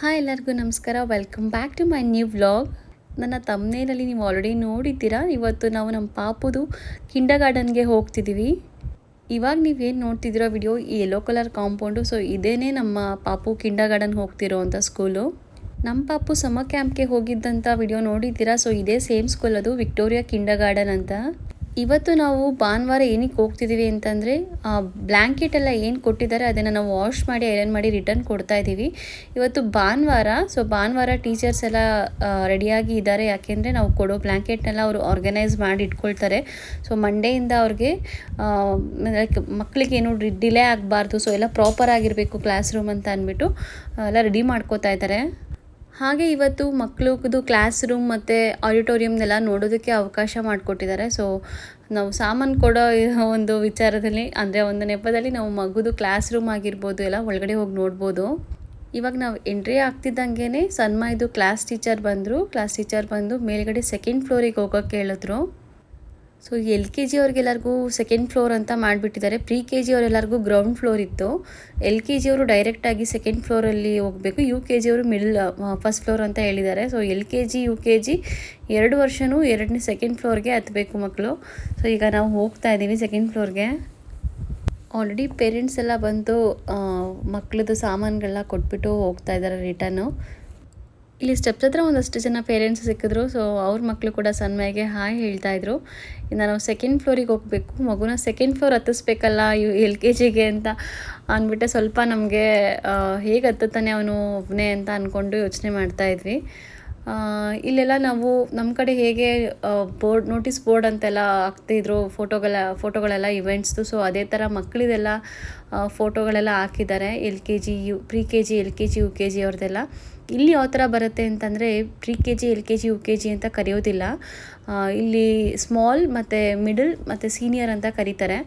Hi ಎಲ್ಲರಿಗೂ ನಮಸ್ಕಾರ. Welcome back to my new vlog ನನ್ನ ತಮ್ಮನೇನಲ್ಲಿ ನೀವು ಆಲ್ರೆಡಿ ನೋಡಿದ್ದೀರಾ? ಇವತ್ತು ನಾವು ನಮ್ಮ ಪಾಪುದು ಕಿಂಡ ಗಾರ್ಡನ್ಗೆ ಹೋಗ್ತಿದ್ದೀವಿ ಇವಾಗ ನೀವೇನು ನೋಡ್ತಿದ್ದೀರೋ ವಿಡಿಯೋ ಈ ಯೆಲ್ಲೋ ಕಲರ್ ಕಾಂಪೌಂಡು ಸೊ ಇದೇನೇ ನಮ್ಮ ಪಾಪು ಕಿಂಡ ಗಾರ್ಡನ್ ಹೋಗ್ತಿರೋ ಅಂಥ ಸ್ಕೂಲು ನಮ್ಮ ಪಾಪು ಸಮ ಕ್ಯಾಂಪ್ಗೆ ಹೋಗಿದ್ದಂಥ ವಿಡಿಯೋ ನೋಡಿದ್ದೀರಾ? ಸೊ ಇದೇ ಸೇಮ್ ಸ್ಕೂಲ್ ಅದು ವಿಕ್ಟೋರಿಯಾ ಕಿಂಡ ಗಾರ್ಡನ್ ಅಂತ. ಇವತ್ತು ನಾವು ಭಾನುವಾರ ಏನಕ್ಕೆ ಹೋಗ್ತಿದ್ದೀವಿ ಅಂತಂದರೆ ಬ್ಲ್ಯಾಂಕೆಟ್ ಎಲ್ಲ ಏನು ಕೊಟ್ಟಿದ್ದಾರೆ ಅದನ್ನು ನಾವು ವಾಶ್ ಮಾಡಿ ಐರನ್ ಮಾಡಿ ರಿಟರ್ನ್ ಕೊಡ್ತಾ ಇದ್ದೀವಿ. ಇವತ್ತು ಭಾನುವಾರ ಸೊ ಭಾನುವಾರ ಟೀಚರ್ಸ್ ಎಲ್ಲ ರೆಡಿಯಾಗಿ ಇದ್ದಾರೆ. ಯಾಕೆಂದರೆ ನಾವು ಕೊಡೋ ಬ್ಲ್ಯಾಂಕೆಟ್ನೆಲ್ಲ ಅವರು ಆರ್ಗನೈಸ್ ಮಾಡಿ ಇಟ್ಕೊಳ್ತಾರೆ. ಸೊ ಮಂಡೆಯಿಂದ ಅವ್ರಿಗೆ ಲೈಕ್ ಮಕ್ಕಳಿಗೆ ಏನು ಡಿಲೇ ಆಗಬಾರ್ದು. ಸೊ ಎಲ್ಲ ಪ್ರಾಪರ್ ಆಗಿರಬೇಕು ಕ್ಲಾಸ್ ರೂಮ್ ಅಂತ ಅಂದ್ಬಿಟ್ಟು ಎಲ್ಲ ರೆಡಿ ಮಾಡ್ಕೋತಾ ಇದ್ದಾರೆ. ಹಾಗೆ ಇವತ್ತು ಮಕ್ಕಳದು ಕ್ಲಾಸ್ ರೂಮ್ ಮತ್ತು ಆಡಿಟೋರಿಯಮ್ನೆಲ್ಲ ನೋಡೋದಕ್ಕೆ ಅವಕಾಶ ಮಾಡಿಕೊಟ್ಟಿದ್ದಾರೆ. ಸೊ ನಾವು ಸಾಮಾನು ಕೊಡೋ ಒಂದು ವಿಚಾರದಲ್ಲಿ, ಅಂದರೆ ಒಂದು ನೆಪದಲ್ಲಿ ನಾವು ಮಗುದು ಕ್ಲಾಸ್ ರೂಮ್ ಆಗಿರ್ಬೋದು, ಎಲ್ಲ ಒಳಗಡೆ ಹೋಗಿ ನೋಡ್ಬೋದು. ಇವಾಗ ನಾವು ಎಂಟ್ರಿ ಆಗ್ತಿದ್ದಂಗೆ ಸನ್ಮಾಯ್ದು ಕ್ಲಾಸ್ ಟೀಚರ್ ಬಂದರು. ಕ್ಲಾಸ್ ಟೀಚರ್ ಬಂದು ಮೇಲ್ಗಡೆ ಸೆಕೆಂಡ್ ಫ್ಲೋರಿಗೆ ಹೋಗೋಕ್ಕೆ ಹೇಳಿದ್ರು. ಸೊ ಎಲ್ ಕೆ ಜಿ ಅವ್ರಿಗೆಲ್ಲರಿಗೂ ಸೆಕೆಂಡ್ ಫ್ಲೋರ್ ಅಂತ ಮಾಡಿಬಿಟ್ಟಿದ್ದಾರೆ. ಪ್ರಿ ಕೆ ಜಿ ಅವರೆಲ್ಲರಿಗೂ ಗ್ರೌಂಡ್ ಫ್ಲೋರ್ ಇತ್ತು. ಎಲ್ ಕೆ ಜಿ ಅವರು ಡೈರೆಕ್ಟಾಗಿ ಸೆಕೆಂಡ್ ಫ್ಲೋರಲ್ಲಿ ಹೋಗಬೇಕು. ಯು ಕೆ ಜಿ ಅವರು ಮಿಡಲ್ ಫಸ್ಟ್ ಫ್ಲೋರ್ ಅಂತ ಹೇಳಿದ್ದಾರೆ. So L K G U K G ಎರಡು ವರ್ಷವೂ ಎರಡನೇ ಸೆಕೆಂಡ್ ಫ್ಲೋರ್ಗೆ ಹತ್ತಬೇಕು ಮಕ್ಕಳು ಸೊ ಈಗ ನಾವು ಹೋಗ್ತಾ ಇದ್ದೀವಿ ಸೆಕೆಂಡ್ ಫ್ಲೋರ್ಗೆ ಆಲ್ರೆಡಿ ಪೇರೆಂಟ್ಸ್ ಎಲ್ಲ ಬಂದು ಮಕ್ಕಳದ್ದು ಸಾಮಾನುಗಳನ್ನ ಕೊಟ್ಬಿಟ್ಟು ಹೋಗ್ತಾ ಇದ್ದಾರೆ ರಿಟರ್ನು ಇಲ್ಲಿ ಸ್ಟೆಪ್ಸ್ ಹತ್ರ ಒಂದಷ್ಟು ಜನ ಪೇರೆಂಟ್ಸ್ ಸಿಕ್ಕಿದ್ರು ಸೊ ಅವ್ರ ಮಕ್ಕಳು ಕೂಡ ಸನ್ಮೈಗೆ ಹಾಯ್ ಹೇಳ್ತಾ ಇನ್ನು ನಾವು ಸೆಕೆಂಡ್ ಫ್ಲೋರಿಗೆ ಹೋಗಬೇಕು, ಮಗುನ ಸೆಕೆಂಡ್ ಫ್ಲೋರ್ ಹತ್ತಿಸ್ಬೇಕಲ್ಲ ಯು, ಎಲ್ ಕೆ ಜಿಗೆ ಅಂತ ಅಂದ್ಬಿಟ್ಟು ಸ್ವಲ್ಪ ನಮಗೆ ಹೇಗೆ ಹತ್ತುತ್ತಾನೆ ಅವನು ಒಬ್ಬನೇ ಅಂತ ಅಂದ್ಕೊಂಡು ಯೋಚನೆ ಮಾಡ್ತಾ ಇದ್ವಿ. ಇಲ್ಲೆಲ್ಲ ನಾವು ನಮ್ಮ ಕಡೆ ಹೇಗೆ ಬೋರ್ಡ್, ನೋಟಿಸ್ ಬೋರ್ಡ್ ಅಂತೆಲ್ಲ ಹಾಕ್ತಿದ್ರು, ಫೋಟೋಗಳ, ಫೋಟೋಗಳೆಲ್ಲ ಇವೆಂಟ್ಸ್ದು ಸೊ ಅದೇ ಥರ ಮಕ್ಕಳಿದೆಲ್ಲ ಫೋಟೋಗಳೆಲ್ಲ ಹಾಕಿದ್ದಾರೆ, L K G U, pre K G, L K G, U K G ಅವ್ರದ್ದೆಲ್ಲ ಇಲ್ಲಿ ಯಾವ ಥರ ಬರುತ್ತೆ ಅಂತಂದರೆ pre K G L K G U K G ಅಂತ ಕರೆಯೋದಿಲ್ಲ. ಇಲ್ಲಿ ಸ್ಮಾಲ್ ಮತ್ತು ಮಿಡಲ್ ಮತ್ತು ಸೀನಿಯರ್ ಅಂತ ಕರೀತಾರೆ.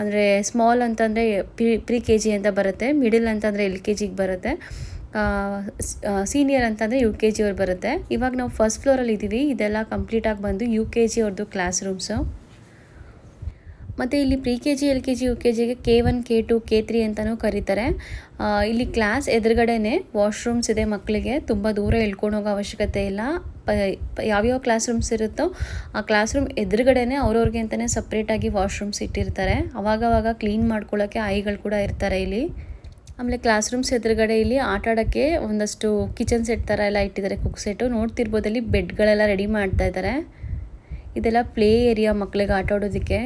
ಅಂದರೆ ಸ್ಮಾಲ್ ಅಂತಂದರೆ ಪ್ರಿ ಪ್ರಿ ಕೆ ಜಿ ಅಂತ ಬರುತ್ತೆ ಮಿಡಲ್ ಅಂತಂದರೆ ಎಲ್ ಕೆ ಜಿಗೆ ಬರುತ್ತೆ. ಸೀನಿಯರ್ ಅಂತಂದರೆ ಯು ಕೆ ಜಿ ಅವ್ರು ಬರುತ್ತೆ. ಇವಾಗ ನಾವು ಫಸ್ಟ್ ಫ್ಲೋರಲ್ಲಿ ಇದ್ದೀವಿ, ಇದೆಲ್ಲ ಕಂಪ್ಲೀಟಾಗಿ ಬಂದು ಯು ಕೆ ಜಿ ಅವ್ರದ್ದು ಕ್ಲಾಸ್ ರೂಮ್ಸು ಮತ್ತು ಇಲ್ಲಿ pre K G L K G U K ಜಿಗೆ K one, K two, K three ಅಂತಲೂ ಕರೀತಾರೆ. ಇಲ್ಲಿ ಕ್ಲಾಸ್ ಎದುರುಗಡೆನೇ ವಾಶ್ರೂಮ್ಸ್ ಇದೆ ಮಕ್ಕಳಿಗೆ ತುಂಬ ದೂರ ಎಳ್ಕೊಂಡು ಹೋಗೋ ಅವಶ್ಯಕತೆ ಇಲ್ಲ. ಪ ಯಾವ್ಯಾವ ಕ್ಲಾಸ್ ರೂಮ್ಸ್ ಇರುತ್ತೋ ಆ ಕ್ಲಾಸ್ ರೂಮ್ ಎದುರುಗಡೆನೇ ಅವ್ರವ್ರಿಗೆ ಅಂತಲೇ ಸಪ್ರೇಟಾಗಿ ವಾಶ್ರೂಮ್ಸ್ ಇಟ್ಟಿರ್ತಾರೆ. ಅವಾಗವಾಗ ಕ್ಲೀನ್ ಮಾಡ್ಕೊಳ್ಳೋಕ್ಕೆ ಆಯಿಗಳು ಕೂಡ ಇರ್ತಾರೆ ಇಲ್ಲಿ. ಆಮೇಲೆ ಕ್ಲಾಸ್ ರೂಮ್ಸ್ ಎದುರುಗಡೆ ಇಲ್ಲಿ ಆಟ ಆಡೋಕ್ಕೆ ಒಂದಷ್ಟು ಕಿಚನ್ ಸೆಟ್ ಥರ ಎಲ್ಲ ಇಟ್ಟಿದ್ದಾರೆ, ಕುಕ್ ಸೆಟ್ಟು. ನೋಡ್ತಿರ್ಬೋದು ಅಲ್ಲಿ ಬೆಡ್ಗಳೆಲ್ಲ ರೆಡಿ ಮಾಡ್ತಾ ಇದ್ದಾರೆ. ಇದೆಲ್ಲ ಪ್ಲೇ ಏರಿಯಾ ಮಕ್ಕಳಿಗೆ ಆಟ ಆಡೋದಕ್ಕೆ.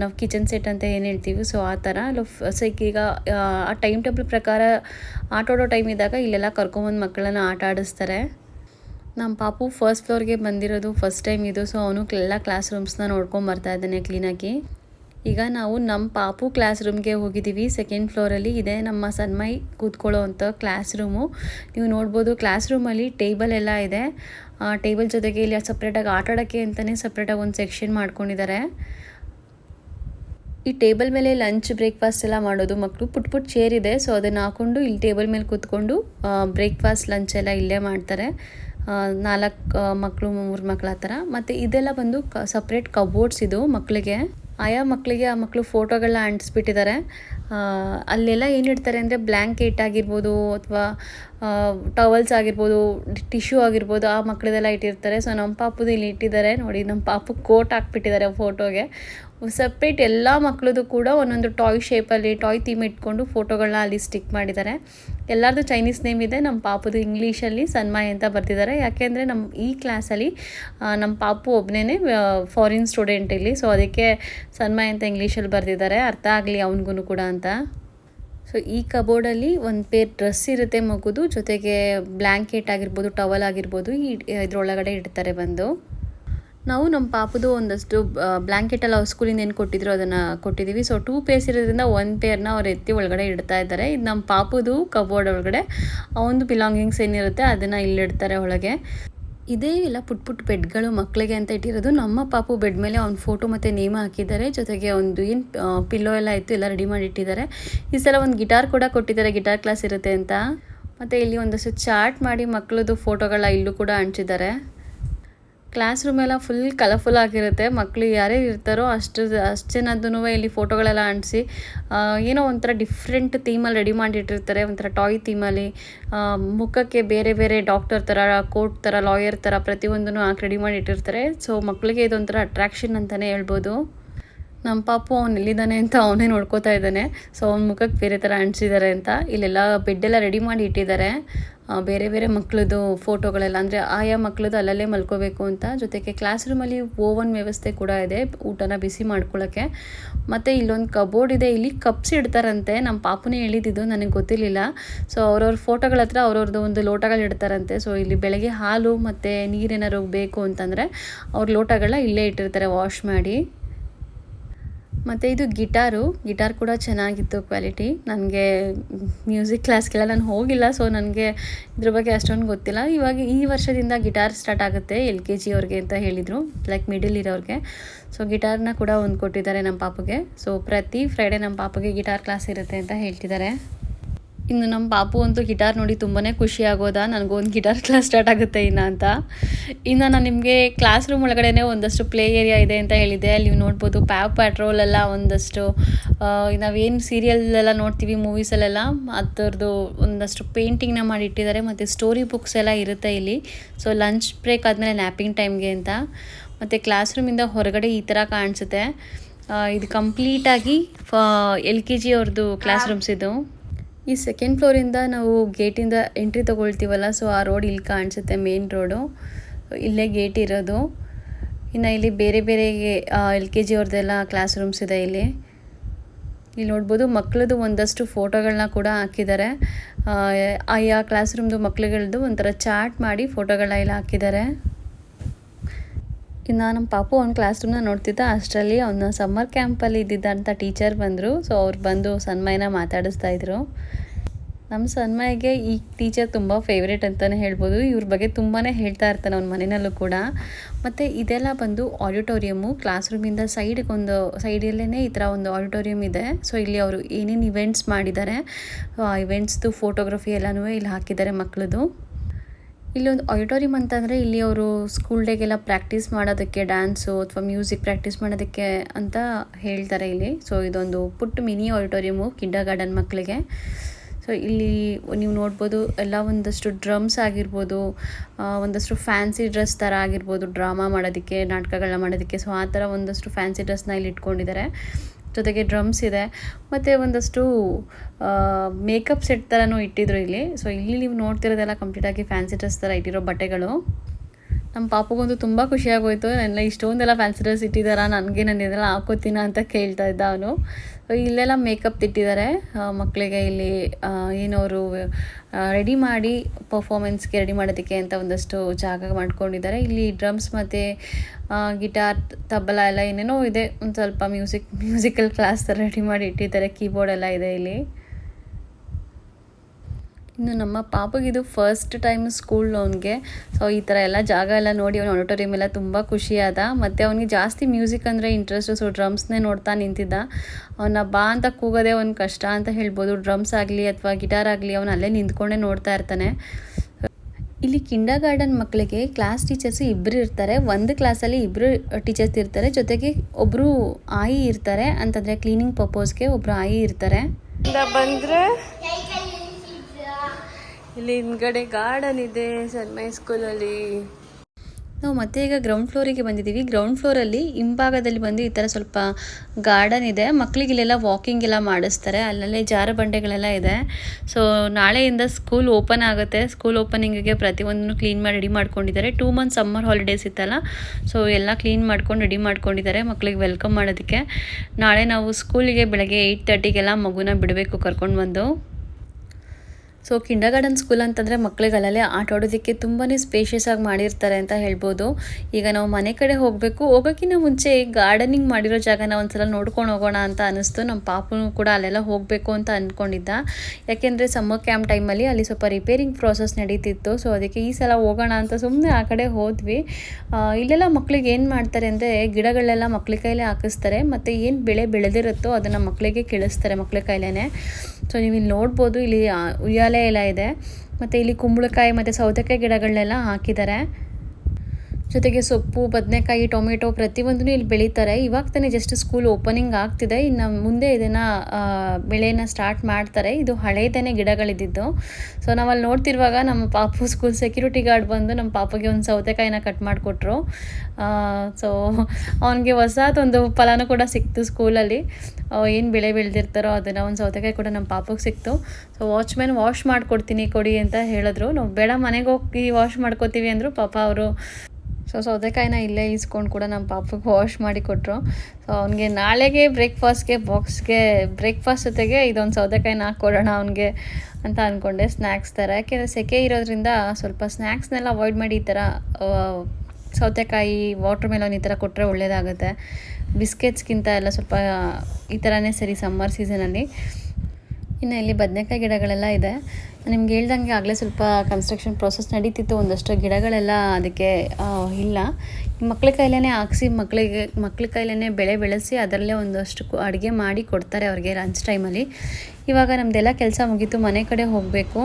ನಾವು ಕಿಚನ್ ಸೆಟ್ ಅಂತ ಏನು ಹೇಳ್ತೀವಿ ಸೊ ಆ ಥರ ಸೊ ಈಗ, ಆ ಟೈಮ್ ಟೇಬಲ್ ಪ್ರಕಾರ ಆಟ ಆಡೋ ಟೈಮ್ ಇದ್ದಾಗ ಇಲ್ಲೆಲ್ಲ ಕರ್ಕೊಂಬಂದು ಮಕ್ಕಳನ್ನು ಆಟ ಆಡಿಸ್ತಾರೆ. ನಮ್ಮ ಪಾಪು ಫಸ್ಟ್ ಫ್ಲೋರ್ಗೆ ಬಂದಿರೋದು ಫಸ್ಟ್ ಟೈಮ್ ಇದು ಸೊ ಅವನು ಎಲ್ಲ ಕ್ಲಾಸ್ ರೂಮ್ಸ್ನ ನೋಡ್ಕೊಂಬರ್ತಾ ಇದ್ದಾನೆ ಕ್ಲೀನಾಗಿ ಈಗ ನಾವು ನಮ್ಮ ಪಾಪು ಕ್ಲಾಸ್ ರೂಮ್ಗೆ ಹೋಗಿದ್ದೀವಿ ಸೆಕೆಂಡ್ ಫ್ಲೋರಲ್ಲಿ ಇದೆ ನಮ್ಮ ಸನ್ಮೈ ಕೂತ್ಕೊಳ್ಳೋ ಅಂಥ ಕ್ಲಾಸ್ ರೂಮು ನೀವು ನೋಡ್ಬೋದು ಕ್ಲಾಸ್ ರೂಮಲ್ಲಿ ಟೇಬಲ್ ಎಲ್ಲ ಇದೆ. ಟೇಬಲ್ ಜೊತೆಗೆ ಇಲ್ಲಿ ಸಪ್ರೇಟಾಗಿ ಆಟಾಡೋಕ್ಕೆ ಅಂತಲೇ ಸಪ್ರೇಟಾಗಿ ಒಂದು ಸೆಕ್ಷನ್ ಮಾಡ್ಕೊಂಡಿದ್ದಾರೆ. ಈ ಟೇಬಲ್ ಮೇಲೆ ಲಂಚ್, ಬ್ರೇಕ್ಫಾಸ್ಟ್ ಎಲ್ಲ ಮಾಡೋದು. ಮಕ್ಕಳು ಪುಟ್ ಪುಟ್ ಚೇರ್ ಇದೆ. ಸೊ ಅದನ್ನು ಹಾಕೊಂಡು ಇಲ್ಲಿ ಟೇಬಲ್ ಮೇಲೆ ಕೂತ್ಕೊಂಡು ಬ್ರೇಕ್ಫಾಸ್ಟ್, ಲಂಚ್ ಎಲ್ಲ ಇಲ್ಲೇ ಮಾಡ್ತಾರೆ. ನಾಲ್ಕು ಮಕ್ಕಳು ಮೂರು ಮಕ್ಕಳ ಆ ಥರ. ಮತ್ತು ಇದೆಲ್ಲ ಬಂದು ಕ ಸಪ್ರೇಟ್ ಕಬೋರ್ಡ್ಸ್ ಇದು ಮಕ್ಕಳಿಗೆ ಆಯಾ ಮಕ್ಕಳಿಗೆ ಆ ಮಕ್ಕಳು ಫೋಟೋಗಳನ್ನ ಅಂಟಿಸ್ಬಿಟ್ಟಿದ್ದಾರೆ. ಅಲ್ಲೆಲ್ಲ ಏನಿಡ್ತಾರೆ ಅಂದರೆ ಬ್ಲ್ಯಾಂಕೆಟ್ ಆಗಿರ್ಬೋದು ಅಥವಾ ಟವಲ್ಸ್ ಆಗಿರ್ಬೋದು ಟಿಶ್ಯೂ ಆಗಿರ್ಬೋದು, ಆ ಮಕ್ಕಳದೆಲ್ಲ ಇಟ್ಟಿರ್ತಾರೆ. ಸೊ ನಮ್ಮ ಪಾಪುದು ಇಲ್ಲಿ ಇಟ್ಟಿದ್ದಾರೆ. ನೋಡಿ ನಮ್ಮ ಪಾಪು ಕೋಟ್ ಹಾಕ್ಬಿಟ್ಟಿದ್ದಾರೆ ಫೋಟೋಗೆ ಸಪ್ರೇಟ್ ಎಲ್ಲ ಮಕ್ಕಳದು ಕೂಡ ಒಂದೊಂದು ಟಾಯ್ ಶೇಪಲ್ಲಿ ಟಾಯ್ ಥೀಮ್ ಇಟ್ಕೊಂಡು ಫೋಟೋಗಳನ್ನ ಅಲ್ಲಿ ಸ್ಟಿಕ್ ಮಾಡಿದ್ದಾರೆ. ಎಲ್ಲರದು ಚೈನೀಸ್ ನೇಮ್ ಇದೆ ನಮ್ಮ ಪಾಪುದು ಇಂಗ್ಲೀಷಲ್ಲಿ ಸನ್ಮಾಯ್ ಅಂತ ಬರ್ತಿದ್ದಾರೆ ಯಾಕೆಂದರೆ ನಮ್ಮ ಈ ಕ್ಲಾಸಲ್ಲಿ ನಮ್ಮ ಪಾಪು ಒಬ್ಬನೇ ಫಾರಿನ್ ಸ್ಟೂಡೆಂಟ್ ಇಲ್ಲಿ. ಸೊ ಅದಕ್ಕೆ ಸನ್ಮಾಯ್ ಅಂತ ಇಂಗ್ಲೀಷಲ್ಲಿ ಬರೆದಿದ್ದಾರೆ. ಅರ್ಥ ಆಗಲಿ ಅವನಿಗೂ ಕೂಡ ಅಂತ. ಸೊ ಈ ಕಬೋರ್ಡಲ್ಲಿ ಒಂದು ಪೇರ್ ಡ್ರೆಸ್ ಇರುತ್ತೆ ಮಗುದು, ಜೊತೆಗೆ ಬ್ಲ್ಯಾಂಕೆಟ್ ಆಗಿರ್ಬೋದು ಟವಲ್ ಆಗಿರ್ಬೋದು, ಈ ಇದರೊಳಗಡೆ ಇಡ್ತಾರೆ ಬಂದು. ನಾವು ನಮ್ಮ ಪಾಪದು ಒಂದಷ್ಟು ಬ್ಲ್ಯಾಂಕೆಟ್ ಎಲ್ಲ ಸ್ಕೂಲಿಂದ ಏನು ಕೊಟ್ಟಿದ್ರು ಅದನ್ನು ಕೊಟ್ಟಿದ್ದೀವಿ ಸೊ ಟೂ ಪೇರ್ಸ್ ಇರೋದ್ರಿಂದ ಒಂದು ಪೇರ್ನ ಅವ್ರು ಎತ್ತಿ ಒಳಗಡೆ ಇಡ್ತಾ ಇದ್ದಾರೆ. ಇದು ನಮ್ಮ ಪಾಪದು ಕಬೋರ್ಡ್ ಒಳಗಡೆ ಅವನದು ಬಿಲಾಂಗಿಂಗ್ಸ್ ಏನಿರುತ್ತೆ ಅದನ್ನು ಇಲ್ಲಿಡ್ತಾರೆ ಒಳಗೆ. ಇದೇ ಇಲ್ಲ, ಪುಟ್ ಪುಟ್ ಬೆಡ್ಗಳು ಮಕ್ಕಳಿಗೆ ಅಂತ ಇಟ್ಟಿರೋದು. ನಮ್ಮ ಪಾಪು ಬೆಡ್ ಮೇಲೆ ಅವ್ನ ಫೋಟೋ ಮತ್ತು ನೇಮ್ ಹಾಕಿದ್ದಾರೆ. ಜೊತೆಗೆ ಒಂದು ಏನು ಪಿಲ್ಲೋ ಎಲ್ಲ ಇತ್ತು, ಎಲ್ಲ ರೆಡಿ ಮಾಡಿ ಇಟ್ಟಿದ್ದಾರೆ. ಈ ಸಲ ಒಂದು ಗಿಟಾರ್ ಕೂಡ ಕೊಟ್ಟಿದ್ದಾರೆ. ಗಿಟಾರ್ ಕ್ಲಾಸ್ ಇರುತ್ತೆ ಅಂತ. ಮತ್ತು ಇಲ್ಲಿ ಒಂದಷ್ಟು ಚಾರ್ಟ್ ಮಾಡಿ ಮಕ್ಕಳದು ಫೋಟೋಗಳ ಇಲ್ಲೂ ಕೂಡ ಅಂಟಿಸಿದ್ದಾರೆ. ಕ್ಲಾಸ್ ರೂಮ್ ಎಲ್ಲ ಫುಲ್ ಕಲರ್ಫುಲ್ ಆಗಿರುತ್ತೆ. ಮಕ್ಕಳು ಯಾರೇ ಇರ್ತಾರೋ ಅಷ್ಟು ಅಷ್ಟು ಜನದೂ ಇಲ್ಲಿ ಫೋಟೋಗಳೆಲ್ಲ ಅಂಟಿಸಿ ಏನೋ ಒಂಥರ ಡಿಫ್ರೆಂಟ್ ಥೀಮಲ್ಲಿ ರೆಡಿ ಮಾಡಿಟ್ಟಿರ್ತಾರೆ. ಒಂಥರ ಟಾಯ್ ಥೀಮಲ್ಲಿ ಮುಖಕ್ಕೆ ಬೇರೆ ಬೇರೆ ಡಾಕ್ಟರ್ ಥರ ಕೋರ್ಟ್ ಥರ ಲಾಯರ್ ಥರ ಪ್ರತಿಯೊಂದನ್ನು ಹಾಕಿ ರೆಡಿ ಮಾಡಿ ಇಟ್ಟಿರ್ತಾರೆ ಸೊ ಮಕ್ಕಳಿಗೆ ಇದೊಂಥರ ಅಟ್ರಾಕ್ಷನ್ ಅಂತಲೇ ಹೇಳ್ಬೋದು. ನಮ್ಮ ಪಾಪು ಅವ್ನು ಎಲ್ಲಿದ್ದಾನೆ ಅಂತ ಅವನೇ ನೋಡ್ಕೋತಾ ಇದ್ದಾನೆ. ಸೊ ಅವ್ನ ಮುಖಕ್ಕೆ ಬೇರೆ ಥರ ಅಂಟಿಸಿದ್ದಾರೆ ಅಂತ. ಇಲ್ಲೆಲ್ಲ ಬೆಡ್ಡೆಲ್ಲ ರೆಡಿ ಮಾಡಿ ಇಟ್ಟಿದ್ದಾರೆ. ಬೇರೆ ಬೇರೆ ಮಕ್ಕಳದು ಫೋಟೋಗಳೆಲ್ಲ ಅಂದರೆ ಆಯಾ ಮಕ್ಕಳದು ಅಲ್ಲಲ್ಲೇ ಮಲ್ಕೋಬೇಕು ಅಂತ. ಜೊತೆಗೆ ಕ್ಲಾಸ್ ರೂಮಲ್ಲಿ ಓವನ್ ವ್ಯವಸ್ಥೆ ಕೂಡ ಇದೆ, ಊಟನ ಬಿಸಿ ಮಾಡ್ಕೊಳ್ಳೋಕ್ಕೆ ಮತ್ತು ಇಲ್ಲೊಂದು ಕಬೋರ್ಡ್ ಇದೆ, ಇಲ್ಲಿ ಕಪ್ಸ್ ಇಡ್ತಾರಂತೆ. ನಮ್ಮ ಪಾಪುನೇ ಹೇಳಿದ್ದು, ನನಗೆ ಗೊತ್ತಿರಲಿಲ್ಲ. ಸೊ ಅವ್ರವ್ರ ಫೋಟೋಗಳ ಹತ್ರ ಅವ್ರವ್ರದ್ದು ಒಂದು ಲೋಟಗಳು ಇಡ್ತಾರಂತೆ. ಸೊ ಇಲ್ಲಿ ಬೆಳಗ್ಗೆ ಹಾಲು ಮತ್ತು ನೀರೇನಾದ್ರು ಬೇಕು ಅಂತಂದರೆ, ಅವ್ರ ಲೋಟಗಳನ್ನ ಇಲ್ಲೇ ಇಟ್ಟಿರ್ತಾರೆ ವಾಶ್ ಮಾಡಿ. ಮತ್ತು ಇದು ಗಿಟಾರು. ಗಿಟಾರ್ ಕೂಡ ಚೆನ್ನಾಗಿತ್ತು ಕ್ವಾಲಿಟಿ. ನನಗೆ ಮ್ಯೂಸಿಕ್ ಕ್ಲಾಸ್ಗೆಲ್ಲ ನಾನು ಹೋಗಿಲ್ಲ, ಸೊ ನನಗೆ ಇದ್ರ ಬಗ್ಗೆ ಅಷ್ಟೊಂದು ಗೊತ್ತಿಲ್ಲ. ಇವಾಗ ಈ ವರ್ಷದಿಂದ ಗಿಟಾರ್ ಸ್ಟಾರ್ಟ್ ಆಗುತ್ತೆ ಎಲ್ ಕೆ ಜಿ ಅವ್ರಿಗೆ ಅಂತ ಹೇಳಿದರು ಲೈಕ್ ಮಿಡಲ್ ಇರೋರಿಗೆ. ಸೊ ಗಿಟಾರ್ನ ಕೂಡ ಒಂದು ಕೊಟ್ಟಿದ್ದಾರೆ ನಮ್ಮ ಪಾಪಗೆ. ಸೊ ಪ್ರತಿ ಫ್ರೈಡೇ ನಮ್ಮ ಪಾಪಗೆ ಗಿಟಾರ್ ಕ್ಲಾಸ್ ಇರುತ್ತೆ ಅಂತ ಹೇಳ್ತಿದ್ದಾರೆ. ಇನ್ನು ನಮ್ಮ ಪಾಪು ಅಂತೂ ಗಿಟಾರ್ ನೋಡಿ ತುಂಬಾ ಖುಷಿ ಆಗೋದ? ನನಗೊಂದು ಗಿಟಾರ್ ಕ್ಲಾಸ್ ಸ್ಟಾರ್ಟ್ ಆಗುತ್ತೆ ಇನ್ನು ಅಂತ. ಇನ್ನು ನಾನು ನಿಮಗೆ ಕ್ಲಾಸ್ ರೂಮ್ ಒಳಗಡೆನೇ ಒಂದಷ್ಟು ಪ್ಲೇ ಏರಿಯಾ ಇದೆ ಅಂತ ಹೇಳಿದ್ದೆ. ಅಲ್ಲಿ ನೀವು ನೋಡ್ಬೋದು ಪ್ಯಾವ್ ಪ್ಯಾಟ್ರೋಲ್ ಎಲ್ಲ ಒಂದಷ್ಟು ನಾವೇನು ಸೀರಿಯಲ್ಲೆಲ್ಲ ನೋಡ್ತೀವಿ ಮೂವೀಸಲ್ಲೆಲ್ಲ ಅದರದ್ದು ಒಂದಷ್ಟು ಪೇಂಟಿಂಗ್ನ ಮಾಡಿ ಇಟ್ಟಿದ್ದಾರೆ ಮತ್ತು ಸ್ಟೋರಿ ಬುಕ್ಸ್ ಎಲ್ಲ ಇರುತ್ತೆ ಇಲ್ಲಿ. ಸೊ ಲಂಚ್ ಬ್ರೇಕ್ ಆದಮೇಲೆ ನ್ಯಾಪಿಂಗ್ ಟೈಮ್ಗೆ ಅಂತ. ಮತ್ತು ಕ್ಲಾಸ್ ರೂಮಿಂದ ಹೊರಗಡೆ ಈ ಥರ ಕಾಣಿಸುತ್ತೆ. ಇದು ಕಂಪ್ಲೀಟಾಗಿ ಎಲ್ ಕೆ ಜಿ ಅವ್ರದ್ದು ಕ್ಲಾಸ್ ರೂಮ್ಸ್ ಇದು. ಈ ಸೆಕೆಂಡ್ ಫ್ಲೋರಿಂದ ನಾವು ಗೇಟಿಂದ ಎಂಟ್ರಿ ತೊಗೊಳ್ತೀವಲ್ಲ ಸೊ ಆ ರೋಡ್ ಇಲ್ಲಿ ಕಾಣಿಸುತ್ತೆ ಮೇನ್ ರೋಡು ಇಲ್ಲೇ ಗೇಟ್ ಇರೋದು. ಇನ್ನು ಇಲ್ಲಿ ಬೇರೆ ಬೇರೆ ಎಲ್ ಕೆ ಜಿ ಅವ್ರದ್ದೆಲ್ಲ ಕ್ಲಾಸ್ ರೂಮ್ಸ್ ಇದೆ ಇಲ್ಲಿ. ಇಲ್ಲಿ ನೋಡ್ಬೋದು ಮಕ್ಕಳದು ಒಂದಷ್ಟು ಫೋಟೋಗಳನ್ನ ಕೂಡ ಹಾಕಿದ್ದಾರೆ. ಆಯಾ ಕ್ಲಾಸ್ ರೂಮ್ದು ಮಕ್ಕಳುಗಳದ್ದು ಒಂಥರ ಚಾಟ್ ಮಾಡಿ ಫೋಟೋಗಳನ್ನ ಇಲ್ಲಿ ಹಾಕಿದ್ದಾರೆ. ಇನ್ನು ನಮ್ಮ ಪಾಪು ಅವ್ನ ಕ್ಲಾಸ್ ರೂಮ್ನ ನೋಡ್ತಿದ್ದ. ಅಷ್ಟರಲ್ಲಿ ಅವನ ಸಮ್ಮರ್ ಕ್ಯಾಂಪಲ್ಲಿ ಇದ್ದಿದ್ದಂಥ ಟೀಚರ್ ಬಂದರು. ಸೊ ಅವ್ರು ಬಂದು ಸನ್ಮಯನ ಮಾತಾಡಿಸ್ತಾ ಇದ್ರು. ನಮ್ಮ ಸನ್ಮಯ್ಗೆ ಈ ಟೀಚರ್ ತುಂಬ ಫೇವ್ರೇಟ್ ಅಂತಲೇ ಹೇಳ್ಬೋದು. ಇವ್ರ ಬಗ್ಗೆ ತುಂಬಾ ಹೇಳ್ತಾ ಇರ್ತಾನೆ ಅವ್ನ ಮನೆಯಲ್ಲೂ ಕೂಡ. ಮತ್ತು ಇದೆಲ್ಲ ಬಂದು ಆಡಿಟೋರಿಯಮ್ಮು ಕ್ಲಾಸ್ ರೂಮಿಂದ ಸೈಡ್ಗೆ ಒಂದು ಸೈಡಲ್ಲೇ ಈ ಥರ ಒಂದು ಆಡಿಟೋರಿಯಮ್ ಇದೆ. ಸೊ ಇಲ್ಲಿ ಅವರು ಏನೇನು ಇವೆಂಟ್ಸ್ ಮಾಡಿದ್ದಾರೆ ಇವೆಂಟ್ಸ್ದು ಫೋಟೋಗ್ರಫಿ ಎಲ್ಲನೂ ಇಲ್ಲಿ ಹಾಕಿದ್ದಾರೆ ಮಕ್ಕಳದು ಇಲ್ಲೊಂದು ಆಡಿಟೋರಿಯಂ ಅಂತಂದರೆ ಇಲ್ಲಿ ಅವರು ಸ್ಕೂಲ್ ಡೇಗೆಲ್ಲ ಪ್ರಾಕ್ಟೀಸ್ ಮಾಡೋದಕ್ಕೆ ಡ್ಯಾನ್ಸು ಅಥವಾ ಮ್ಯೂಸಿಕ್ ಪ್ರಾಕ್ಟೀಸ್ ಮಾಡೋದಕ್ಕೆ ಅಂತ ಹೇಳ್ತಾರೆ ಇಲ್ಲಿ. ಸೊ ಇದೊಂದು ಪುಟ್ಟ ಮಿನಿ ಆಡಿಟೋರಿಯಮು ಕಿಂಡರ್ ಗಾರ್ಡನ್ ಮಕ್ಕಳಿಗೆ ಸೊ ಇಲ್ಲಿ ನೀವು ನೋಡ್ಬೋದು ಎಲ್ಲ ಒಂದಷ್ಟು ಡ್ರಮ್ಸ್ ಆಗಿರ್ಬೋದು ಒಂದಷ್ಟು ಫ್ಯಾನ್ಸಿ ಡ್ರೆಸ್ ಥರ ಆಗಿರ್ಬೋದು ಡ್ರಾಮಾ ಮಾಡೋದಕ್ಕೆ, ನಾಟಕಗಳನ್ನ ಮಾಡೋದಕ್ಕೆ. ಸೊ ಆ ಥರ ಒಂದಷ್ಟು ಫ್ಯಾನ್ಸಿ ಡ್ರೆಸ್ನ ಇಲ್ಲಿ ಇಟ್ಕೊಂಡಿದ್ದಾರೆ. ಜೊತೆಗೆ ಡ್ರಮ್ಸ್ ಇದೆ. ಮತ್ತು ಒಂದಷ್ಟು ಮೇಕಪ್ ಸೆಟ್ ಥರನೂ ಇಟ್ಟಿದ್ರು ಇಲ್ಲಿ. ಸೊ ಇಲ್ಲಿ ನೀವು ನೋಡ್ತಿರೋದೆಲ್ಲ ಕಂಪ್ಲೀಟಾಗಿ ಫ್ಯಾನ್ಸಿ ಡ್ರೆಸ್ ಥರ ಇಟ್ಟಿರೋ ಬಟ್ಟೆಗಳು. ನಮ್ಮ ಪಾಪಗೊಂದು ತುಂಬ ಖುಷಿಯಾಗೋಯ್ತು ನನ್ನ ಇಷ್ಟೊಂದೆಲ್ಲ ಫ್ಯಾನ್ಸಿ ಡ್ರೆಸ್ ಇಟ್ಟಿದ್ದಾರಾ ನನಗೆ ನಾನು ಇದೆಲ್ಲ ಹಾಕೋತೀನ ಅಂತ ಕೇಳ್ತಾ ಇದ್ದ ಅವನು. ಸೊ ಇಲ್ಲೆಲ್ಲ ಮೇಕಪ್ ತಿಟ್ಟಿದ್ದಾರೆ ಮಕ್ಕಳಿಗೆ ಇಲ್ಲಿ ಏನವರು ರೆಡಿ ಮಾಡಿ ಪರ್ಫಾಮೆನ್ಸ್ಗೆ ರೆಡಿ ಮಾಡೋದಕ್ಕೆ ಅಂತ ಒಂದಷ್ಟು ಜಾಗ ಮಾಡ್ಕೊಂಡಿದ್ದಾರೆ. ಇಲ್ಲಿ ಡ್ರಮ್ಸ್ ಮತ್ತು ಗಿಟಾರ್ ತಬಲ ಎಲ್ಲ ಏನೇನೋ ಇದೆ. ಒಂದು ಸ್ವಲ್ಪ ಮ್ಯೂಸಿಕ್ ಮ್ಯೂಸಿಕಲ್ ಕ್ಲಾಸ್ ಥರ ರೆಡಿ ಮಾಡಿ ಇಟ್ಟಿದ್ದಾರೆ. ಕೀಬೋರ್ಡ್ ಎಲ್ಲ ಇದೆ ಇಲ್ಲಿ. ಇನ್ನು ನಮ್ಮ ಪಾಪಗಿದು ಫಸ್ಟ್ ಟೈಮ್ ಸ್ಕೂಲ್ ಅವನಿಗೆ. ಸೊ ಈ ಥರ ಎಲ್ಲ ಜಾಗ ಎಲ್ಲ ನೋಡಿ ಅವನು ಆಡಿಟೋರಿಯಂ ಎಲ್ಲ ತುಂಬ ಖುಷಿಯಾದ. ಮತ್ತು ಅವನಿಗೆ ಜಾಸ್ತಿ ಮ್ಯೂಸಿಕ್ ಅಂದರೆ ಇಂಟ್ರೆಸ್ಟು ಸೊ ಡ್ರಮ್ಸ್ನೇ ನೋಡ್ತಾ ನಿಂತಿದ್ದ. ಅವನ ಬಾ ಅಂತ ಕೂಗೋದೇ ಒಂದು ಕಷ್ಟ ಅಂತ ಹೇಳ್ಬೋದು. ಡ್ರಮ್ಸ್ ಆಗಲಿ ಅಥವಾ ಗಿಟಾರ್ ಆಗಲಿ ಅವನು ಅಲ್ಲೇ ನಿಂತ್ಕೊಂಡೇ ನೋಡ್ತಾ ಇರ್ತಾನೆ. ಇಲ್ಲಿ ಕಿಂಡರ್ ಗಾರ್ಡನ್ ಮಕ್ಕಳಿಗೆ ಕ್ಲಾಸ್ ಟೀಚರ್ಸ್ ಇಬ್ಬರು ಇರ್ತಾರೆ. ಒಂದು ಕ್ಲಾಸಲ್ಲಿ ಇಬ್ಬರು ಟೀಚರ್ಸ್ ಇರ್ತಾರೆ. ಜೊತೆಗೆ ಒಬ್ಬರು ಆಯಿ ಇರ್ತಾರೆ. ಅಂತಂದರೆ ಕ್ಲೀನಿಂಗ್ ಪರ್ಪೋಸ್ಗೆ ಒಬ್ಬರು ಆಯಿ ಇರ್ತಾರೆ. ಬಂದರೆ ಇಲ್ಲಿ ಹಿಂದ್ಗಡೆ ಗಾರ್ಡನ್ ಇದೆ ಸನ್ಮೈ ಸ್ಕೂಲಲ್ಲಿ ನಾವು ಮತ್ತೆ ಈಗ ಗ್ರೌಂಡ್ ಫ್ಲೋರಿಗೆ ಬಂದಿದ್ದೀವಿ. ಗ್ರೌಂಡ್ ಫ್ಲೋರಲ್ಲಿ ಹಿಂಭಾಗದಲ್ಲಿ ಬಂದು ಈ ಥರ ಸ್ವಲ್ಪ ಗಾರ್ಡನ್ ಇದೆ. ಮಕ್ಕಳಿಗೆ ಇಲ್ಲೆಲ್ಲ ವಾಕಿಂಗ್ ಎಲ್ಲ ಮಾಡಿಸ್ತಾರೆ. ಅಲ್ಲಲ್ಲೇ ಜಾರ ಬಂಡೆಗಳೆಲ್ಲ ಇದೆ. ಸೊ ನಾಳೆಯಿಂದ ಸ್ಕೂಲ್ ಓಪನ್ ಆಗುತ್ತೆ. ಸ್ಕೂಲ್ ಓಪನಿಂಗಿಗೆ ಪ್ರತಿಯೊಂದನ್ನು ಕ್ಲೀನ್ ಮಾಡಿ ರೆಡಿ ಮಾಡ್ಕೊಂಡಿದ್ದಾರೆ. ಟೂ ಮಂತ್ಸ್ ಸಮ್ಮರ್ ಹಾಲಿಡೇಸ್ ಇತ್ತಲ್ಲ. ಸೊ ಎಲ್ಲ ಕ್ಲೀನ್ ಮಾಡ್ಕೊಂಡು ರೆಡಿ ಮಾಡ್ಕೊಂಡಿದ್ದಾರೆ. ಮಕ್ಕಳಿಗೆ ವೆಲ್ಕಮ್ ಮಾಡೋದಕ್ಕೆ. ನಾಳೆ ನಾವು ಸ್ಕೂಲಿಗೆ ಬೆಳಗ್ಗೆ ಏಯ್ಟ್ ತರ್ಟಿಗೆಲ್ಲ ಮಗುನ ಬಿಡಬೇಕು ಕರ್ಕೊಂಡು ಬಂದು. ಸೊ ಕಿಂಡರ್ ಗಾರ್ಡನ್ ಸ್ಕೂಲ್ ಅಂತಂದರೆ ಮಕ್ಕಳಿಗೆ ಅಲ್ಲಲ್ಲೇ ಆಟ ಆಡೋದಕ್ಕೆ ತುಂಬಾ ಸ್ಪೇಷಿಯಸ್ ಆಗಿ ಮಾಡಿರ್ತಾರೆ ಅಂತ ಹೇಳ್ಬೋದು. ಈಗ ನಾವು ಮನೆ ಕಡೆ ಹೋಗಬೇಕು ಹೋಗೋಕ್ಕಿಂತ ಮುಂಚೆ ಗಾರ್ಡನಿಂಗ್ ಮಾಡಿರೋ ಜಾಗನ ಒಂದ್ಸಲ ನೋಡ್ಕೊಂಡು ಹೋಗೋಣ ಅಂತ ಅನಿಸ್ತು. ನಮ್ಮ ಪಾಪನು ಕೂಡ ಅಲ್ಲೆಲ್ಲ ಹೋಗಬೇಕು ಅಂತ ಅಂದ್ಕೊಂಡಿದ್ದ ಯಾಕೆಂದರೆ ಸಮ್ಮರ್ ಕ್ಯಾಂಪ್ ಟೈಮಲ್ಲಿ ಅಲ್ಲಿ ಸ್ವಲ್ಪ ರಿಪೇರಿಂಗ್ ಪ್ರಾಸೆಸ್ ನಡೀತಿತ್ತು. ಸೊ ಅದಕ್ಕೆ ಈ ಸಲ ಹೋಗೋಣ ಅಂತ ಸುಮ್ಮನೆ ಆ ಕಡೆ ಹೋದ್ವಿ. ಇಲ್ಲೆಲ್ಲ ಮಕ್ಕಳಿಗೆ ಏನು ಮಾಡ್ತಾರೆ ಅಂದರೆ ಗಿಡಗಳೆಲ್ಲ ಮಕ್ಳ ಕೈಲೇ ಹಾಕಿಸ್ತಾರೆ. ಮತ್ತು ಏನು ಬೆಳೆ ಬೆಳೆದಿರುತ್ತೋ ಅದನ್ನು ಮಕ್ಕಳಿಗೆ ಕೇಳಿಸ್ತಾರೆ ಮಕ್ಳ ಕೈಲೇ ಸೊ ನೀವು ಇಲ್ಲಿ ನೋಡ್ಬೋದು. ಇಲ್ಲಿ ಆ, ಎಲ್ಲ ಇದೆ. ಮತ್ತು ಇಲ್ಲಿ ಕುಂಬಳಕಾಯಿ ಮತ್ತು ಸೌತೆಕಾಯಿ ಗಿಡಗಳನ್ನೆಲ್ಲ ಹಾಕಿದ್ದಾರೆ. ಜೊತೆಗೆ ಸೊಪ್ಪು, ಬದನೆಕಾಯಿ, ಟೊಮೆಟೊ ಪ್ರತಿಯೊಂದನ್ನು ಇಲ್ಲಿ ಬೆಳೀತಾರೆ. ಇವಾಗ ತಾನೇ ಜಸ್ಟ್ ಸ್ಕೂಲ್ ಓಪನಿಂಗ್ ಆಗ್ತಿದೆ. ಇನ್ನು ಮುಂದೆ ಇದನ್ನು ಬೆಳೆಯನ್ನು ಸ್ಟಾರ್ಟ್ ಮಾಡ್ತಾರೆ. ಇದು ಹಳೇದೇ ಗಿಡಗಳಿದ್ದಿದ್ದು. ಸೊ ನಾವಲ್ಲಿ ನೋಡ್ತಿರುವಾಗ ನಮ್ಮ ಪಾಪು ಸ್ಕೂಲ್ ಸೆಕ್ಯೂರಿಟಿ ಗಾರ್ಡ್ ಬಂದು ನಮ್ಮ ಪಾಪಗೆ ಒಂದು ಸೌತೆಕಾಯಿನ ಕಟ್ ಮಾಡಿಕೊಟ್ರು. ಸೊ ಅವನಿಗೆ ಹೊಸದೊಂದು ಫಲನೂ ಕೂಡ ಸಿಕ್ತು ಸ್ಕೂಲಲ್ಲಿ ಏನು ಬೆಳೆ ಬೆಳೆದಿರ್ತಾರೋ ಅದನ್ನು ಒಂದು ಸೌತೆಕಾಯಿ ಕೂಡ ನಮ್ಮ ಪಾಪಗೆ ಸಿಕ್ತು. ಸೊ ವಾಚ್ಮ್ಯಾನ್ ವಾಶ್ ಮಾಡಿಕೊಡ್ತೀನಿ ಕೊಡಿ ಅಂತ ಹೇಳಿದ್ರು. ನಾವು ಬೇಡ ಮನೆಗೆ ಹೋಗಿ ವಾಶ್ ಮಾಡ್ಕೋತೀವಿ ಅಂದರು ಪಾಪ ಅವರು ಸೊ ಸೌತೆಕಾಯಿನ ಇಲ್ಲೇ ಈಸ್ಕೊಂಡು ಕೂಡ ನಮ್ಮ ಪಾಪಗೆ ವಾಶ್ ಮಾಡಿ ಕೊಟ್ಟರು ಸೊ ಅವನಿಗೆ ನಾಳೆಗೆ ಬ್ರೇಕ್ಫಾಸ್ಟ್ಗೆ ಬಾಕ್ಸ್ಗೆ ಬ್ರೇಕ್ಫಾಸ್ಟ್ ಜೊತೆಗೆ ಇದೊಂದು ಸೌತೆಕಾಯಿನ ಹಾಕ್ಕೊಡೋಣ ಅವನಿಗೆ ಅಂತ ಅಂದ್ಕೊಂಡೆ ಸ್ನ್ಯಾಕ್ಸ್ ಥರ. ಯಾಕೆಂದರೆ ಸೆಕೆ ಇರೋದ್ರಿಂದ ಸ್ವಲ್ಪ ಸ್ನ್ಯಾಕ್ಸ್ನೆಲ್ಲ ಅವಾಯ್ಡ್ ಮಾಡಿ ಈ ಥರ ಸೌತೆಕಾಯಿ ವಾಟರ್ ಮೆಲನ್ ಈ ಥರ ಕೊಟ್ಟರೆ ಒಳ್ಳೆಯದಾಗುತ್ತೆ ಬಿಸ್ಕೆಟ್ಸ್ಗಿಂತ ಎಲ್ಲ ಸ್ವಲ್ಪ ಈ ಥರನೇ ಸರಿ ಸಮ್ಮರ್ ಸೀಸನಲ್ಲಿ ಇನ್ನು ಇಲ್ಲಿ ಬದನೆಕಾಯಿ ಗಿಡಗಳೆಲ್ಲ ಇದೆ. ನಿಮ್ಗೆ ಹೇಳ್ದಂಗೆ ಆಗಲೇ ಸ್ವಲ್ಪ ಕನ್ಸ್ಟ್ರಕ್ಷನ್ ಪ್ರೊಸೆಸ್ ನಡೀತಿತ್ತು, ಒಂದಷ್ಟು ಗಿಡಗಳೆಲ್ಲ ಅದಕ್ಕೆ ಇಲ್ಲ. ಮಕ್ಳ ಕೈಲೇ ಹಾಕ್ಸಿ ಮಕ್ಕಳಿಗೆ ಮಕ್ಳ ಕೈಲೇ ಬೆಳೆ ಬೆಳೆಸಿ ಅದರಲ್ಲೇ ಒಂದಷ್ಟು ಅಡುಗೆ ಮಾಡಿ ಕೊಡ್ತಾರೆ ಅವ್ರಿಗೆ ಲಂಚ್ ಟೈಮಲ್ಲಿ ಇವಾಗ ನಮ್ಮದೆಲ್ಲ ಕೆಲಸ ಮುಗೀತು, ಮನೆ ಕಡೆ ಹೋಗಬೇಕು.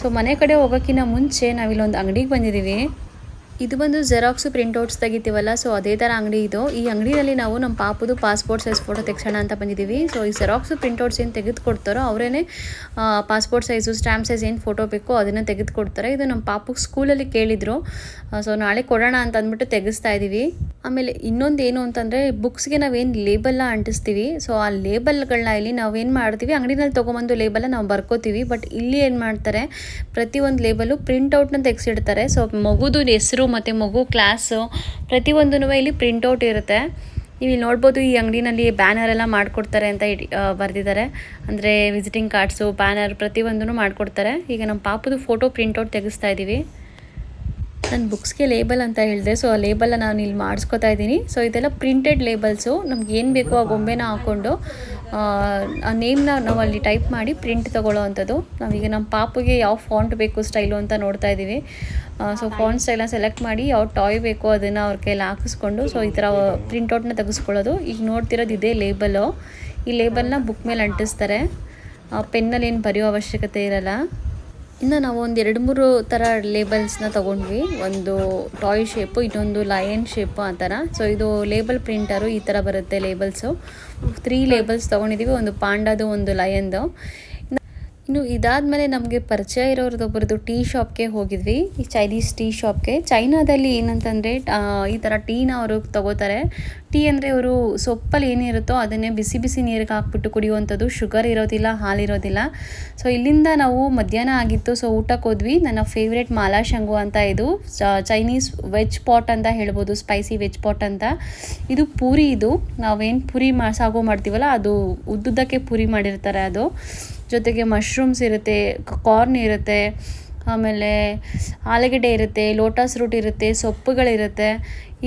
ಸೊ ಮನೆ ಕಡೆ ಹೋಗೋಕ್ಕಿಂತ ಮುಂಚೆ ನಾವಿಲ್ಲೊಂದು ಅಂಗಡಿಗೆ ಬಂದಿದ್ದೀವಿ ಇದು ಬಂದು ಪ್ರಿಂಟ್ ಔಟ್ಸ್ ತೆಗಿತೀವಲ್ಲ ಸೊ ಅದೇ ಥರ ಅಂಗಡಿ ಇದು. ಈ ಅಂಗಡಿಯಲ್ಲಿ ನಾವು ನಮ್ಮ ಪಾಪದು ಪಾಸ್ಪೋರ್ಟ್ ಸೈಜ್ ಫೋಟೋ ತೆಗ್ಸೋಣ ಅಂತ ಬಂದಿದ್ದೀವಿ. ಸೊ ಈ ಜೆರಾಕ್ಸ್ ಪ್ರಿಂಟ್ ಔಟ್ಸ್ ಏನು ತೆಗೆದುಕೊಡ್ತಾರೋ ಅವರೇನೆ ಪಾಸ್ಪೋರ್ಟ್ ಸೈಜು ಸ್ಟ್ಯಾಂಪ್ ಸೈಜ್ ಏನು ಫೋಟೋ ಬೇಕೋ ಅದನ್ನು ತೆಗೆದುಕೊಡ್ತಾರೆ. ಇದು ನಮ್ಮ ಪಾಪಗೆ ಸ್ಕೂಲಲ್ಲಿ ಕೇಳಿದರು. ಸೊ ನಾಳೆ ಕೊಡೋಣ ಅಂತ ಅಂದ್ಬಿಟ್ಟು ತೆಗೆಸ್ತಾ ಇದ್ದೀವಿ ಆಮೇಲೆ ಇನ್ನೊಂದು ಏನು ಅಂತಂದರೆ ಬುಕ್ಸ್ಗೆ ನಾವೇನು ಲೇಬಲ್ನ ಅಂಟಿಸ್ತೀವಿ. ಸೊ ಆ ಲೇಬಲ್ಗಳನ್ನ ಇಲ್ಲಿ ನಾವೇನು ಮಾಡ್ತೀವಿ, ಅಂಗಡಿನಲ್ಲಿ ತೊಗೊಂಬಂದು ಲೇಬಲ್ನ ನಾವು ಬರ್ಕೋತೀವಿ. ಬಟ್ ಇಲ್ಲಿ ಏನು ಮಾಡ್ತಾರೆ, ಪ್ರತಿಯೊಂದು ಲೇಬಲು ಪ್ರಿಂಟೌಟ್ನ ತೆಗೆಸಿಡ್ತಾರೆ. ಸೊ ಮಗುದು ಹೆಸರು ಮತ್ತು ಮಗು ಕ್ಲಾಸು ಪ್ರತಿಯೊಂದೂ ಇಲ್ಲಿ ಪ್ರಿಂಟೌಟ್ ಇರುತ್ತೆ. ನೀವು ಇಲ್ಲಿ ನೋಡ್ಬೋದು ಈ ಅಂಗಡಿನಲ್ಲಿ ಬ್ಯಾನರ್ ಎಲ್ಲ ಮಾಡಿಕೊಡ್ತಾರೆ ಅಂತ ಇಟ್ ಬರೆದಿದ್ದಾರೆ. ಅಂದರೆ ವಿಸಿಟಿಂಗ್ ಕಾರ್ಡ್ಸು ಬ್ಯಾನರ್ ಪ್ರತಿಯೊಂದೂ ಮಾಡಿಕೊಡ್ತಾರೆ. ಈಗ ನಮ್ಮ ಪಾಪದು ಫೋಟೋ ಪ್ರಿಂಟೌಟ್ ತೆಗೆಸ್ತಾ ಇದ್ದೀವಿ. ನನ್ನ ಬುಕ್ಸ್ಗೆ ಲೇಬಲ್ ಅಂತ ಹೇಳಿದೆ ಸೊ ಆ ಲೇಬಲ್ನ ನಾನು ಇಲ್ಲಿ ಮಾಡಿಸ್ಕೊತಾ ಇದ್ದೀನಿ. ಸೊ ಇದೆಲ್ಲ ಪ್ರಿಂಟೆಡ್ ಲೇಬಲ್ಸು ನಮ್ಗೆ ಏನು ಬೇಕೋ ಆ ಗೊಂಬೆನ ಹಾಕ್ಕೊಂಡು ಆ ನೇಮ್ನ ನಾವು ಅಲ್ಲಿ ಟೈಪ್ ಮಾಡಿ ಪ್ರಿಂಟ್ ತೊಗೊಳ್ಳೋ ಅಂಥದ್ದು. ನಾವೀಗ ನಮ್ಮ ಪಾಪುಗೆ ಯಾವ ಫಾಂಟ್ ಬೇಕು ಸ್ಟೈಲು ಅಂತ ನೋಡ್ತಾ ಇದ್ದೀವಿ. ಸೊ ಫಾಂಟ್ಸ್ ಸ್ಟೈಲ್ನ ಸೆಲೆಕ್ಟ್ ಮಾಡಿ ಯಾವ ಟಾಯ್ ಬೇಕೋ ಅದನ್ನು ಅವ್ರ ಕೈಯಲ್ಲಿ ಹಾಕಿಸ್ಕೊಂಡು ಸೊ ಈ ಥರ ಪ್ರಿಂಟೌಟ್ನ ತೆಗೆಸ್ಕೊಳ್ಳೋದು. ಈಗ ನೋಡ್ತಿರೋದು ಇದೇ ಲೇಬಲು ಈ ಲೇಬಲ್ನ ಬುಕ್ ಮೇಲೆ ಅಂಟಿಸ್ತಾರೆ. ಪೆನ್ನಲ್ಲಿ ಏನು ಬರೆಯೋ ಅವಶ್ಯಕತೆ ಇರಲ್ಲ. ಇನ್ನು ನಾವು ಒಂದು ಎರಡು ಮೂರು ಥರ ಲೇಬಲ್ಸ್ನ ತೊಗೊಂಡ್ವಿ. ಒಂದು ಟಾಯ್ ಶೇಪು ಇನ್ನೊಂದು ಲಯನ್ ಶೇಪು ಆ ಥರ ಸೊ ಇದು ಲೇಬಲ್ ಪ್ರಿಂಟರು ಈ ಥರ ಬರುತ್ತೆ ಲೇಬಲ್ಸು ತ್ರೀ ಲೇಬಲ್ಸ್ ತೊಗೊಂಡಿದ್ದೀವಿ ಒಂದು ಪಾಂಡದು, ಒಂದು ಲಯನ್ದು ಇನ್ನು ಇದಾದಮೇಲೆ ನಮಗೆ ಪರಿಚಯ ಇರೋರದೊಬ್ಬರದು ಟೀ ಶಾಪ್ಗೆ ಹೋಗಿದ್ವಿ. ಈ ಚೈನೀಸ್ ಟೀ ಶಾಪ್ಗೆ. ಚೈನಾದಲ್ಲಿ ಏನಂತಂದರೆ ಈ ಥರ ಟೀನ ಅವರು ತಗೋತಾರೆ. ಟೀ ಅಂದರೆ ಅವರು ಸೊಪ್ಪಲ್ಲಿ ಏನಿರುತ್ತೋ ಅದನ್ನೇ ಬಿಸಿ ಬಿಸಿ ನೀರಿಗೆ ಹಾಕ್ಬಿಟ್ಟು ಕುಡಿಯುವಂಥದ್ದು. ಶುಗರ್ ಇರೋದಿಲ್ಲ, ಹಾಲಿರೋದಿಲ್ಲ. ಸೊ, ಇಲ್ಲಿಂದ ನಾವು ಮಧ್ಯಾಹ್ನ ಆಗಿತ್ತು. ಸೊ, ಊಟಕ್ಕೆ ಹೋದ್ವಿ. ನನ್ನ ಫೇವ್ರೇಟ್ ಮಾಲಾ ಶಂಗು ಅಂತ ಇದು. ಚೈನೀಸ್ ವೆಜ್ ಪಾಟ್ ಅಂತ ಹೇಳ್ಬೋದು. ಸ್ಪೈಸಿ ವೆಜ್ ಪಾಟ್ ಅಂತ. ಇದು ಪೂರಿ ಇದು. ನಾವೇನು ಪೂರಿ ಮಾ, ಸಾಗು ಮಾಡ್ತೀವಲ್ಲ, ಅದು ಉದ್ದುದ್ದಕ್ಕೆ ಪೂರಿ ಮಾಡಿರ್ತಾರೆ ಅದು. ಜೊತೆಗೆ ಮಶ್ರೂಮ್ಸ್ ಇರುತ್ತೆ ಕಾರ್ನ್ ಇರುತ್ತೆ, ಆಮೇಲೆ ಆಲೂಗಡ್ಡೆ ಇರುತ್ತೆ ಲೋಟಸ್ ರೂಟ್ ಇರುತ್ತೆ, ಸೊಪ್ಪುಗಳಿರುತ್ತೆ,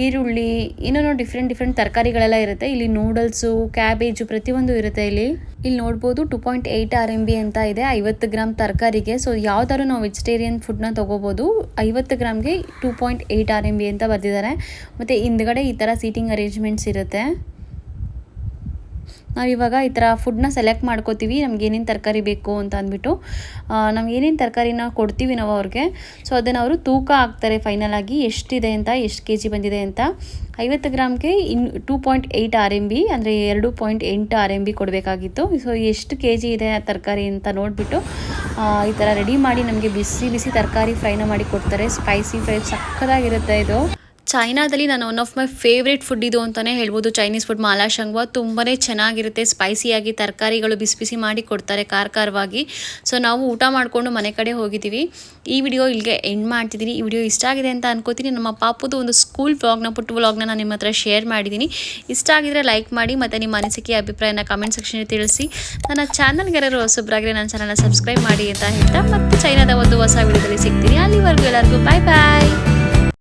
ಈರುಳ್ಳಿ ಇನ್ನೂ ಡಿಫ್ರೆಂಟ್ ಡಿಫ್ರೆಂಟ್ ತರಕಾರಿಗಳೆಲ್ಲ ಇರುತ್ತೆ. ಇಲ್ಲಿ ನೂಡಲ್ಸು ಕ್ಯಾಬೇಜು ಪ್ರತಿಯೊಂದು ಇರುತ್ತೆ ಇಲ್ಲಿ. ಇಲ್ಲಿ ನೋಡ್ಬೋದು two point eight R M B ಅಂತ ಇದೆ, ಐವತ್ತು ಗ್ರಾಮ್ ತರಕಾರಿಗೆ. ಸೊ ಯಾವ್ದಾದ್ರು ನಾವು ವೆಜಿಟೇರಿಯನ್ ಫುಡ್ನ ತೊಗೋಬೋದು. ಐವತ್ತು ಗ್ರಾಮ್ಗೆ two point eight R M B ಅಂತ ಬರೆದಿದ್ದಾರೆ. ಮತ್ತು ಹಿಂದ್ಗಡೆ ಈ ಥರ ಸೀಟಿಂಗ್ ಅರೇಂಜ್ಮೆಂಟ್ಸ್ ಇರುತ್ತೆ. ನಾವಿವಾಗ ಈ ಥರ ಫುಡ್ನ ಸೆಲೆಕ್ಟ್ ಮಾಡ್ಕೋತೀವಿ ನಮ್ಗೆ ಏನೇನು ತರಕಾರಿ ಬೇಕು ಅಂತ ಅಂದ್ಬಿಟ್ಟು ನಮ್ಗೆ ಏನೇನು ತರಕಾರಿನ ಕೊಡ್ತೀವಿ ನಾವು ಅವ್ರಿಗೆ ಸೊ ಅದನ್ನು ಅವರು ತೂಕ ಹಾಕ್ತಾರೆ ಫೈನಲ್ ಆಗಿ ಎಷ್ಟಿದೆ ಅಂತ, ಎಷ್ಟು ಕೆ ಜಿ ಬಂದಿದೆ ಅಂತ. ಐವತ್ತು ಗ್ರಾಮ್ಗೆ in two point eight R M B ಅಂದರೆ ಎರಡು ಪಾಯಿಂಟ್ ಎಂಟು ಆರ್ ಎಂ ಬಿ ಕೊಡಬೇಕಾಗಿತ್ತು. ಸೊ ಎಷ್ಟು ಕೆ ಜಿ ಇದೆ ಆ ತರಕಾರಿ ಅಂತ ನೋಡಿಬಿಟ್ಟು ಈ ಥರ ರೆಡಿ ಮಾಡಿ ನಮಗೆ ಬಿಸಿ ಬಿಸಿ ತರಕಾರಿ ಫ್ರೈನ ಮಾಡಿ ಕೊಡ್ತಾರೆ. ಸ್ಪೈಸಿ ಫ್ರೈ ಸಕ್ಕದಾಗಿರುತ್ತೆ ಇದು. ಚೈನಾದಲ್ಲಿ ನಾನು one of my favourite food ಇದು ಅಂತಲೇ ಹೇಳ್ಬೋದು. ಚೈನೀಸ್ ಫುಡ್ ಮಾಲಾ ಶಂಗ್ವಾ ತುಂಬಾ ಚೆನ್ನಾಗಿರುತ್ತೆ. ಸ್ಪೈಸಿಯಾಗಿ ತರಕಾರಿಗಳು ಬಿಸಿ ಬಿಸಿ ಮಾಡಿ ಕೊಡ್ತಾರೆ ಖಾರ ಖಾರವಾಗಿ ಸೊ ನಾವು ಊಟ ಮಾಡಿಕೊಂಡು ಮನೆ ಕಡೆ ಹೋಗಿದ್ದೀವಿ. ಈ ವಿಡಿಯೋ ಇಲ್ಲಿಗೆ ಎಂಡ್ ಮಾಡ್ತಿದ್ದೀನಿ. ಈ ವಿಡಿಯೋ ಇಷ್ಟ ಆಗಿದೆ ಅಂತ ಅನ್ಕೋತೀನಿ. ನಮ್ಮ ಪಾಪುದು ಒಂದು ಸ್ಕೂಲ್ ವ್ಲಾಗ್ನ ಪುಟ್ಟ ವ್ಲಾಗ್ನ ನಾನು ನಿಮ್ಮ ಹತ್ರ ಶೇರ್ ಮಾಡಿದ್ದೀನಿ. ಇಷ್ಟ ಆಗಿದ್ರೆ ಲೈಕ್ ಮಾಡಿ ಮತ್ತು ನಿಮ್ಮ ಅನಿಸಿಕೆ, ಅಭಿಪ್ರಾಯನ ಕಮೆಂಟ್ ಸೆಕ್ಷನ್ ತಿಳಿಸಿ. ನನ್ನ ಚಾನಲ್ಗೆ ಯಾರು ಹೊಸಬ್ರಾಗಿದ್ರೆ ನನ್ನ ಚಾನಲ್ನ ಸಬ್ಸ್ಕ್ರೈಬ್ ಮಾಡಿ ಅಂತ ಹೇಳ್ತಾ ಮತ್ತೆ ಚೈನಾದ ಒಂದು ಹೊಸ ವಿಡಿಯೋದಲ್ಲಿ ಸಿಗ್ತೀನಿ. ಅಲ್ಲಿವರೆಗೂ ಎಲ್ಲರಿಗೂ ಬಾಯ್ ಬಾಯ್